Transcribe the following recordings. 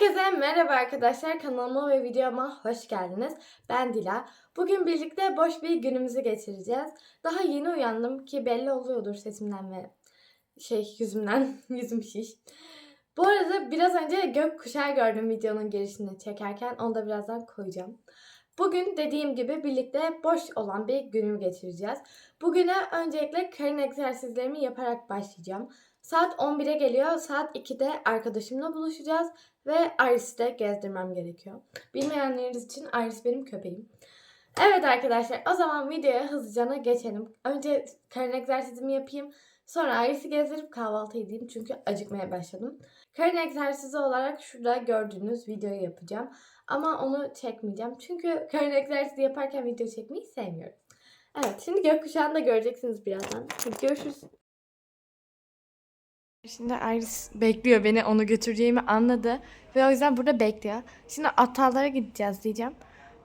Herkese merhaba arkadaşlar. Kanalıma ve videoma hoş geldiniz. Ben Dila. Bugün birlikte boş bir günümüzü geçireceğiz. Daha yeni uyandım ki belli oluyordur sesimden ve şey yüzümden. Yüzüm şiş. Bu arada biraz önce gökkuşağı gördüm videonun girişini çekerken. Onu da birazdan koyacağım. Bugün dediğim gibi birlikte boş olan bir günümü geçireceğiz. Bugüne öncelikle karın egzersizlerimi yaparak başlayacağım. Saat 11'e geliyor. Saat 2'de arkadaşımla buluşacağız. Ve Iris'i gezdirmem gerekiyor. Bilmeyenleriniz için Iris benim köpeğim. Evet arkadaşlar o zaman videoya hızlıca geçelim. Önce karın egzersizimi yapayım. Sonra Iris'i gezdirip kahvaltı edeyim. Çünkü acıkmaya başladım. Karın egzersizi olarak şurada gördüğünüz videoyu yapacağım. Ama onu çekmeyeceğim. Çünkü karın egzersizi yaparken video çekmeyi sevmiyorum. Evet şimdi gökkuşağını da göreceksiniz birazdan. Görüşürüz. Şimdi Iris bekliyor beni onu götüreceğimi anladı ve o yüzden burada bekliyor. Şimdi Atalara gideceğiz diyeceğim.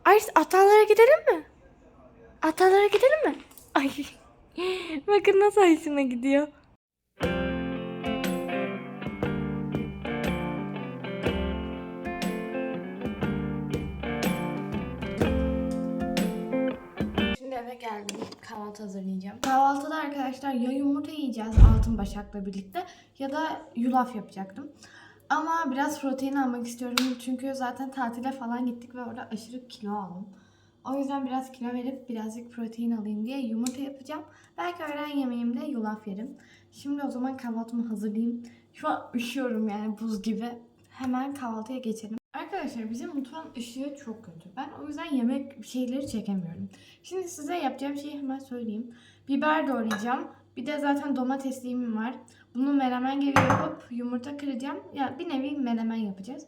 Iris Atalara gidelim mi? Atalara gidelim mi? Ay bakın nasıl hoşuna gidiyor. Arkadaşlar ya yumurta yiyeceğiz altın başakla birlikte ya da yulaf yapacaktım. Ama biraz protein almak istiyorum çünkü zaten tatile falan gittik ve orada aşırı kilo aldım. O yüzden biraz kilo verip birazcık protein alayım diye yumurta yapacağım. Belki öğlen yemeğimde yulaf yerim. Şimdi o zaman kahvaltımı hazırlayayım. Şu an üşüyorum yani buz gibi. Hemen kahvaltıya geçelim. Arkadaşlar bizim mutfağın ışığı çok kötü. Ben o yüzden yemek şeyleri çekemiyorum. Şimdi size yapacağım şeyi hemen söyleyeyim. Biber doğrayacağım. Bir de zaten domatesliğim var. Bunu menemen gibi yapıp yumurta kıracağım. Ya bir nevi menemen yapacağız.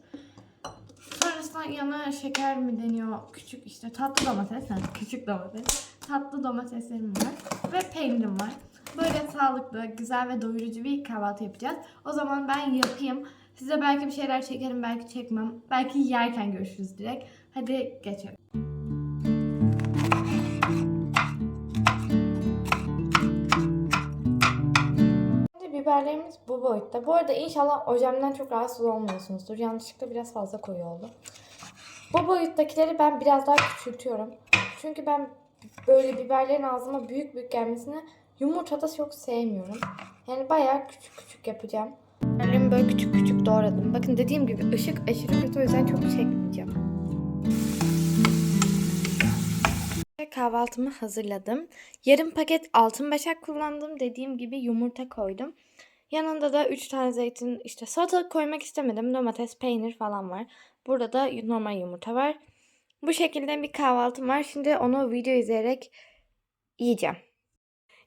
Sonrasında yanına şeker mi deniyor? Küçük işte tatlı domates. Yani küçük domates. Tatlı domateslerim var. Ve peynirim var. Böyle sağlıklı, güzel ve doyurucu bir kahvaltı yapacağız. O zaman ben yapayım. Size belki bir şeyler çekerim, belki çekmem. Belki yerken görüşürüz direkt. Hadi geçelim. Biberlerimiz bu boyutta. Bu arada inşallah ojemden çok rahatsız olmuyorsunuzdur. Yanlışlıkla biraz fazla koyu oldu. Bu boyuttakileri ben biraz daha küçültüyorum. Çünkü ben böyle biberlerin ağzıma büyük büyük gelmesini yumurtada çok sevmiyorum. Yani bayağı küçük küçük yapacağım. Biberlerimi böyle küçük küçük doğradım. Bakın dediğim gibi ışık aşırı kötü o yüzden çok çekmeyeceğim. Kahvaltımı hazırladım. Yarım paket altın başak kullandım. Dediğim gibi yumurta koydum. Yanında da 3 tane zeytin, işte salatalık koymak istemedim. Domates, peynir falan var. Burada da normal yumurta var. Bu şekilde bir kahvaltım var. Şimdi onu video izleyerek yiyeceğim.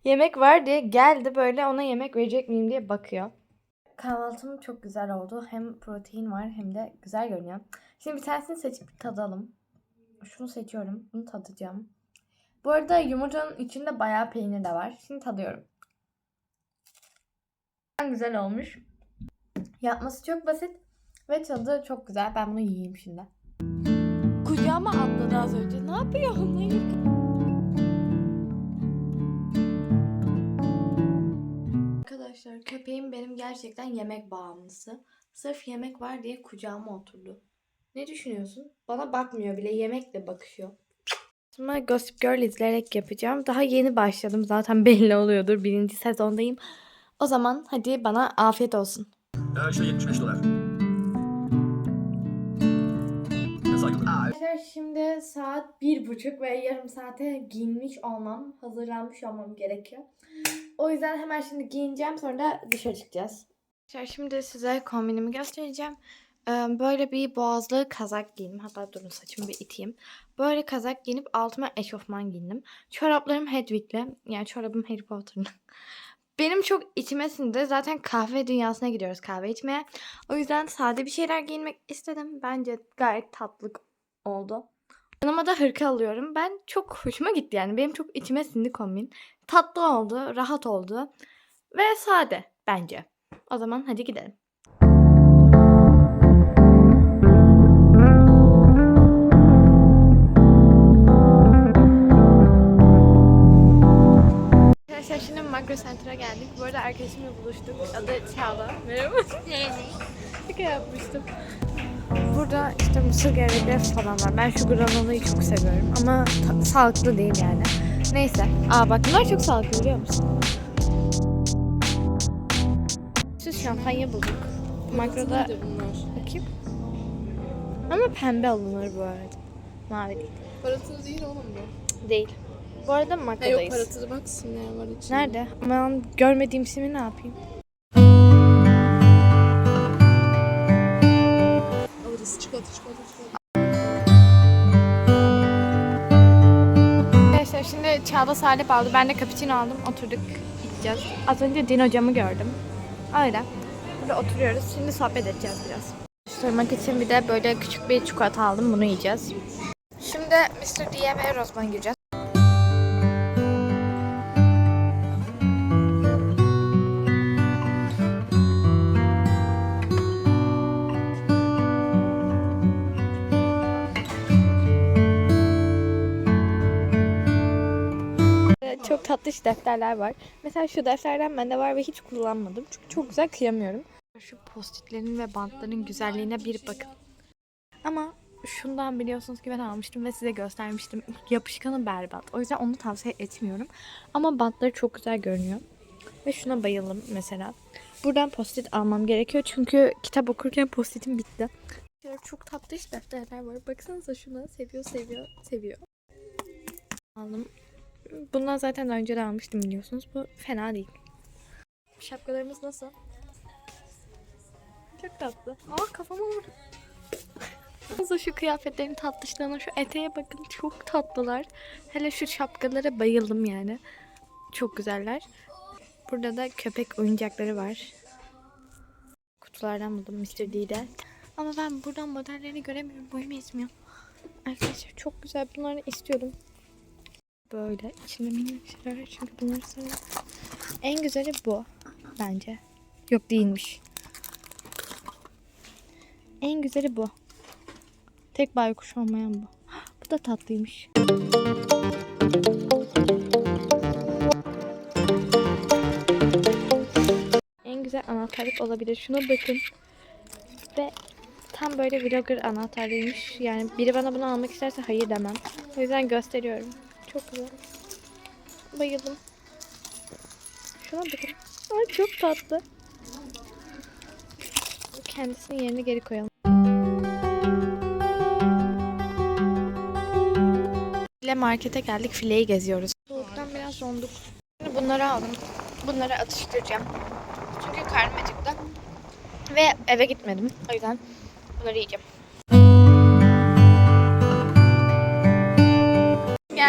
Yemek var diye geldi böyle ona yemek verecek miyim diye bakıyor. Kahvaltım çok güzel oldu. Hem protein var hem de güzel görünüyor. Şimdi bir tanesini seçip tadalım. Şunu seçiyorum. Bunu tadacağım. Bu arada yumurtanın içinde bayağı peynir de var. Şimdi tadıyorum. Güzel olmuş. Yapması çok basit ve tadı çok güzel. Ben bunu yiyeyim şimdi. Kucağıma atladı az önce. Ne yapıyor? Hayır. Köpeğim benim gerçekten yemek bağımlısı. Sırf yemek var diye kucağıma oturdu. Ne düşünüyorsun? Bana bakmıyor bile yemekle bakışıyor. Şimdi Gossip Girl izleyerek yapacağım. Daha yeni başladım zaten belli oluyordur. Birinci sezondayım. O zaman hadi bana afiyet olsun. Ee, şey 75 dolar. Nasıl ayrıldı? Arkadaşlar şimdi saat bir buçuk ve yarım saate giyinmiş olmam, hazırlanmış olmam gerekiyor. O yüzden hemen şimdi giyineceğim sonra da dışarı çıkacağız. Şimdi size kombinimi göstereceğim. Ee, Böyle bir boğazlı kazak giydim. Hatta durun saçımı bir iteyim. Böyle kazak giyinip altıma eşofman giydim. Çoraplarım Hedwig'le. Yani çorabım Harry Potter'ın. Benim çok içime sindi. Zaten kahve dünyasına gidiyoruz kahve içmeye. O yüzden sade bir şeyler giyinmek istedim. Bence gayet tatlı oldu. Yanıma da hırka alıyorum. Ben çok hoşuma gitti yani. Benim çok içime sindi kombin. Tatlı oldu, rahat oldu. Ve sade bence. O zaman hadi gidelim. Arkadaşlar şimdi Makro Center'a geldik. Bu arada arkadaşımla buluştuk. Adı Çağla. Merhaba. Şaka yapmıştım. Burada işte mısır gevrekleri falan var. Ben şu granolayı çok seviyorum ama sağlıklı değil yani. Neyse. Aa bak bunlar çok sağlıklı biliyor musun? Süs şampanya bulduk. Makroda bakayım. Ama pembe alınır bu arada. Mavi değil. Paratır değil oğlum bu. Değil. Bu arada Ha yok makrodayız. paratır bak simler var içinde. Nerede? Aman görmediğim simi ne yapayım? Alırız çikolata çikolata çikolata. Arkadaşlar şimdi Çağla salep aldı. Ben de cappuccino aldım. Oturduk içeceğiz. Az önce Din hocamı gördüm. Öyle. Burada oturuyoruz. Şimdi sohbet edeceğiz biraz. Sormak için bir de böyle küçük bir çikolata aldım. Bunu yiyeceğiz. Şimdi Mr. D'ye ve Rosman'a gireceğiz. Çok tatlış defterler var. Mesela şu defterden bende var ve hiç kullanmadım. Çünkü çok güzel kıyamıyorum. Şu postitlerin ve bantların güzelliğine bir bakın. Ama şundan biliyorsunuz ki ben almıştım ve size göstermiştim. Yapışkanı berbat. O yüzden onu tavsiye etmiyorum. Ama bantları çok güzel görünüyor. Ve şuna bayıldım mesela. Buradan postit almam gerekiyor çünkü kitap okurken postitim bitti. Çok tatlış defterler var. Baksanıza şuna. Seviyor, seviyor, seviyor. Aldım. Bundan zaten daha önce de almıştım biliyorsunuz. Bu fena değil. Şapkalarımız nasıl? Çok tatlı. Aa kafama vurdu. Nasıl şu kıyafetlerin tatlışlığına şu eteğe bakın çok tatlılar. Hele şu şapkalara bayıldım yani. Çok güzeller. Burada da köpek oyuncakları var. Kutulardan buldum Mr. D'de. Ama ben buradan modellerini göremiyorum. Boyum yetmiyor. Arkadaşlar çok güzel. Bunları istiyordum. Böyle içinde minik şeyler çünkü bunları seviyorum. En güzeli bu bence. Yok değilmiş. En güzeli bu. Tek baykuş olmayan bu. Bu da tatlıymış. En güzel anahtarlık olabilir. Şuna bakın. Ve tam böyle vlogger anahtarlıymış. Yani biri bana bunu almak isterse hayır demem. O yüzden gösteriyorum. Çok güzel. Bayıldım. Şuna bakın. Ay çok tatlı. Kendisini yerine geri koyalım. File markete geldik. Fileyi geziyoruz. Soğuktan biraz donduk. Şimdi bunları aldım. Bunları atıştıracağım. Çünkü karnım acıktı. Ve eve gitmedim. O yüzden bunları yiyeceğim.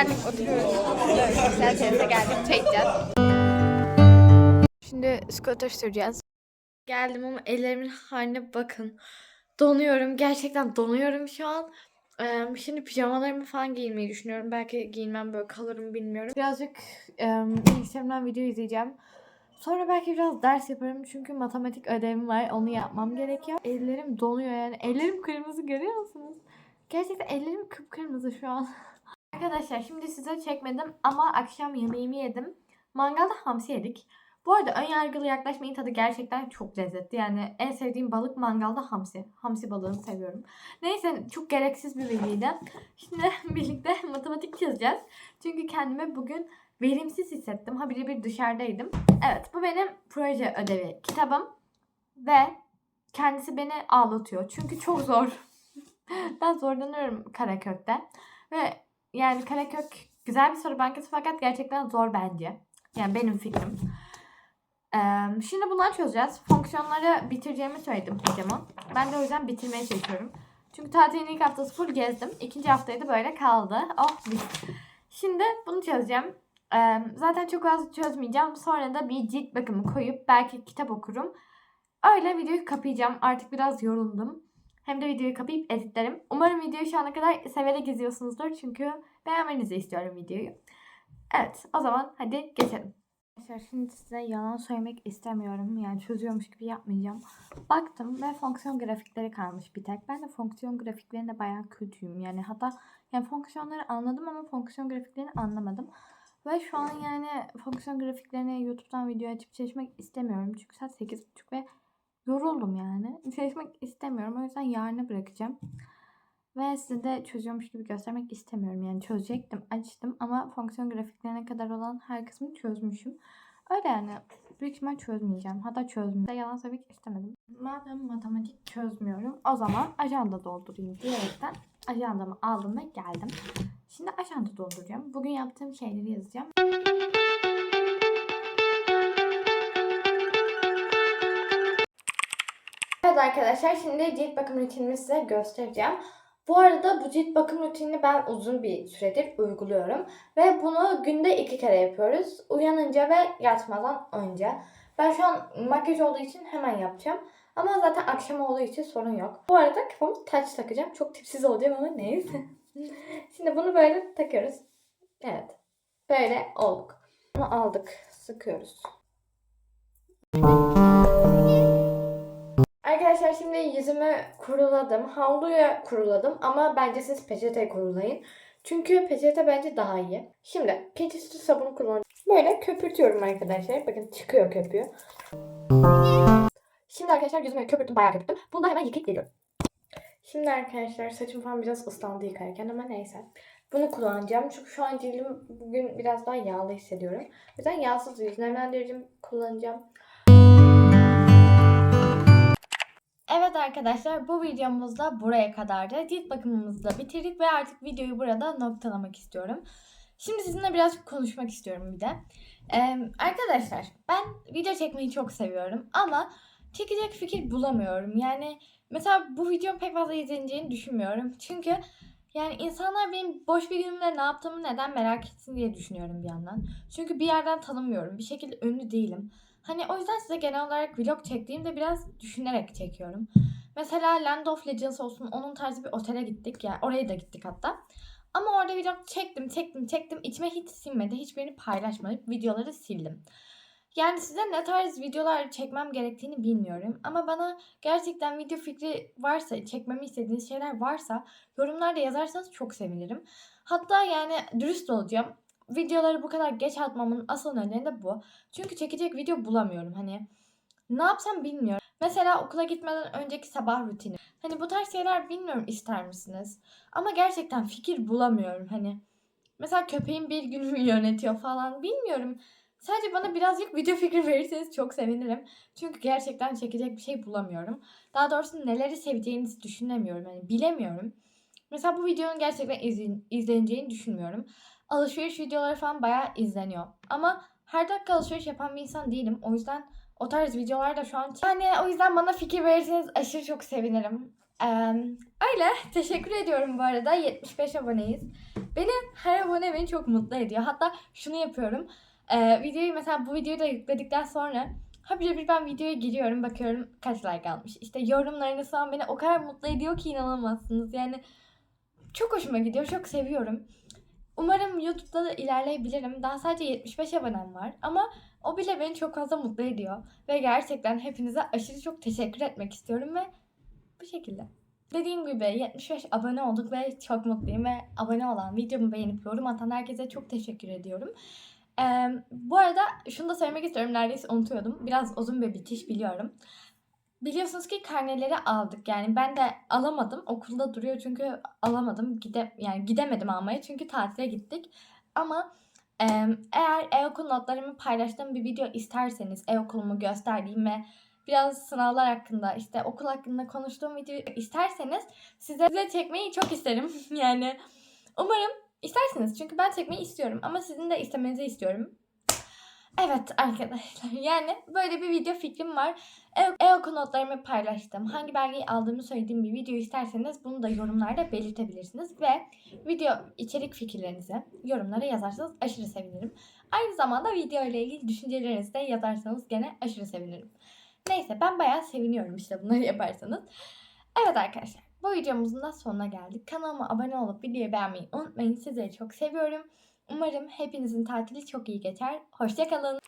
Geldik oturuyoruz. Güzel terasa geldik. Çay içeceğiz. Şimdi scooter süreceğiz. Geldim ama ellerimin haline bakın. Donuyorum. Gerçekten donuyorum şu an. Ee, şimdi pijamalarımı falan giymeyi düşünüyorum. Belki giyinmem böyle kalırım bilmiyorum. Birazcık e, bilgisayarımdan video izleyeceğim. Sonra belki biraz ders yaparım çünkü matematik ödevim var. Onu yapmam gerekiyor. Ellerim donuyor yani. Ellerim kırmızı görüyor musunuz? Gerçekten ellerim kıpkırmızı şu an. Arkadaşlar şimdi size çekmedim ama akşam yemeğimi yedim. Mangalda hamsi yedik. Bu arada ön yargılı yaklaşmayın tadı gerçekten çok lezzetli. Yani en sevdiğim balık mangalda hamsi. Hamsi balığını seviyorum. Neyse çok gereksiz bir bilgiydi. Şimdi birlikte matematik çözeceğiz. Çünkü kendimi bugün verimsiz hissettim. Ha bir dışarıdaydım. Evet bu benim proje ödevi kitabım. Ve kendisi beni ağlatıyor. Çünkü çok zor. ben zorlanıyorum Karakök'te. Ve yani Karakök güzel bir soru bankası fakat gerçekten zor bence. Yani benim fikrim. Ee, şimdi bunları çözeceğiz. Fonksiyonları bitireceğimi söyledim hocama. Ben de o yüzden bitirmeye çalışıyorum. Çünkü tatilin ilk haftası full gezdim. İkinci haftayı da böyle kaldı. Oh mis. Şimdi bunu çözeceğim. Ee, zaten çok az çözmeyeceğim. Sonra da bir cilt bakımı koyup belki kitap okurum. Öyle videoyu kapayacağım. Artık biraz yoruldum. Hem de videoyu kapayıp editlerim. Umarım videoyu şu ana kadar severek izliyorsunuzdur. Çünkü beğenmenizi istiyorum videoyu. Evet o zaman hadi geçelim. Arkadaşlar şimdi size yalan söylemek istemiyorum. Yani çözüyormuş gibi yapmayacağım. Baktım ve fonksiyon grafikleri kalmış bir tek. Ben de fonksiyon grafiklerinde bayağı kötüyüm. Yani hatta yani fonksiyonları anladım ama fonksiyon grafiklerini anlamadım. Ve şu an yani fonksiyon grafiklerini YouTube'dan video açıp çalışmak istemiyorum. Çünkü saat 8.30 ve yoruldum yani. Çalışmak istemiyorum. O yüzden yarına bırakacağım. Ve size de çözüyormuş gibi göstermek istemiyorum. Yani çözecektim, açtım ama fonksiyon grafiklerine kadar olan her kısmı çözmüşüm. Öyle yani büyük ihtimal çözmeyeceğim. Hatta çözmeyeceğim. Yalan söylemek istemedim. Madem matematik çözmüyorum o zaman ajanda doldurayım diyerekten ajandamı aldım ve geldim. Şimdi ajanda dolduracağım. Bugün yaptığım şeyleri yazacağım. Evet arkadaşlar şimdi cilt bakım rutinimi size göstereceğim. Bu arada bu cilt bakım rutinini ben uzun bir süredir uyguluyorum. Ve bunu günde iki kere yapıyoruz. Uyanınca ve yatmadan önce. Ben şu an makyaj olduğu için hemen yapacağım. Ama zaten akşam olduğu için sorun yok. Bu arada kafamı taç takacağım. Çok tipsiz olacağım ama neyse. Şimdi bunu böyle takıyoruz. Evet. Böyle olduk. Bunu aldık. Sıkıyoruz. Arkadaşlar şimdi yüzümü kuruladım. Havluya kuruladım ama bence siz peçete kurulayın. Çünkü peçete bence daha iyi. Şimdi pet üstü sabun kullanıyorum. Böyle köpürtüyorum arkadaşlar. Bakın çıkıyor köpüğü. Şimdi arkadaşlar yüzümü köpürttüm. Bayağı köpürttüm. Bunu da hemen yıkayıp geliyorum. Şimdi arkadaşlar saçım falan biraz ıslandı yıkarken ama neyse. Bunu kullanacağım. Çünkü şu an cildim bugün biraz daha yağlı hissediyorum. O yüzden yağsız yüz nemlendiricim kullanacağım. Evet arkadaşlar bu videomuz da buraya kadardı. Cilt bakımımızı da bitirdik ve artık videoyu burada noktalamak istiyorum. Şimdi sizinle birazcık konuşmak istiyorum bir de. Ee, arkadaşlar ben video çekmeyi çok seviyorum ama çekecek fikir bulamıyorum. Yani mesela bu videom pek fazla izleneceğini düşünmüyorum. Çünkü yani insanlar benim boş bir günümde ne yaptığımı neden merak etsin diye düşünüyorum bir yandan. Çünkü bir yerden tanımıyorum. Bir şekilde ünlü değilim. Hani o yüzden size genel olarak vlog çektiğimde biraz düşünerek çekiyorum. Mesela Land of Legends olsun onun tarzı bir otele gittik ya. Oraya da gittik hatta. Ama orada vlog çektim, çektim, çektim. İçime hiç sinmedi. Hiçbirini paylaşmayıp videoları sildim. Yani size ne tarz videolar çekmem gerektiğini bilmiyorum. Ama bana gerçekten video fikri varsa, çekmemi istediğiniz şeyler varsa yorumlarda yazarsanız çok sevinirim. Hatta yani dürüst olacağım. Videoları bu kadar geç atmamın asıl nedeni de bu. Çünkü çekecek video bulamıyorum hani. Ne yapsam bilmiyorum. Mesela okula gitmeden önceki sabah rutini. Hani bu tarz şeyler bilmiyorum ister misiniz? Ama gerçekten fikir bulamıyorum hani. Mesela köpeğim bir günümü yönetiyor falan bilmiyorum. Sadece bana birazcık video fikri verirseniz çok sevinirim. Çünkü gerçekten çekecek bir şey bulamıyorum. Daha doğrusu neleri seveceğinizi düşünemiyorum. Yani bilemiyorum. Mesela bu videonun gerçekten izlen- izleneceğini düşünmüyorum. Alışveriş videoları falan bayağı izleniyor. Ama her dakika alışveriş yapan bir insan değilim. O yüzden o tarz videolar da şu an... Yani o yüzden bana fikir verirseniz aşırı çok sevinirim. Ee, öyle. Teşekkür ediyorum bu arada. 75 aboneyiz. Beni her abone beni çok mutlu ediyor. Hatta şunu yapıyorum. Ee, videoyu mesela bu videoyu da yükledikten sonra ha bir bir ben videoya giriyorum bakıyorum kaç like almış. İşte yorumlarınız falan beni o kadar mutlu ediyor ki inanamazsınız. Yani çok hoşuma gidiyor. Çok seviyorum. Umarım YouTube'da da ilerleyebilirim. Daha sadece 75 abonem var ama o bile beni çok fazla mutlu ediyor. Ve gerçekten hepinize aşırı çok teşekkür etmek istiyorum ve bu şekilde. Dediğim gibi 75 abone olduk ve çok mutluyum ve abone olan, videomu beğenip yorum atan herkese çok teşekkür ediyorum. Ee, bu arada şunu da söylemek istiyorum. Neredeyse unutuyordum. Biraz uzun bir bitiş biliyorum. Biliyorsunuz ki karneleri aldık. Yani ben de alamadım. Okulda duruyor çünkü alamadım. Gide yani gidemedim almaya çünkü tatile gittik. Ama e, eğer e-okul notlarımı paylaştığım bir video isterseniz e-okulumu gösterdiğim ve biraz sınavlar hakkında işte okul hakkında konuştuğum video isterseniz size de çekmeyi çok isterim. yani umarım istersiniz çünkü ben çekmeyi istiyorum ama sizin de istemenizi istiyorum. Evet arkadaşlar yani böyle bir video fikrim var. E- E-okul notlarımı paylaştım. Hangi belgeyi aldığımı söylediğim bir video isterseniz bunu da yorumlarda belirtebilirsiniz. Ve video içerik fikirlerinizi yorumlara yazarsanız aşırı sevinirim. Aynı zamanda video ile ilgili düşüncelerinizi de yazarsanız gene aşırı sevinirim. Neyse ben bayağı seviniyorum işte bunları yaparsanız. Evet arkadaşlar bu videomuzun da sonuna geldik. Kanalıma abone olup videoyu beğenmeyi unutmayın. Sizleri çok seviyorum. Umarım hepinizin tatili çok iyi geçer. Hoşçakalın.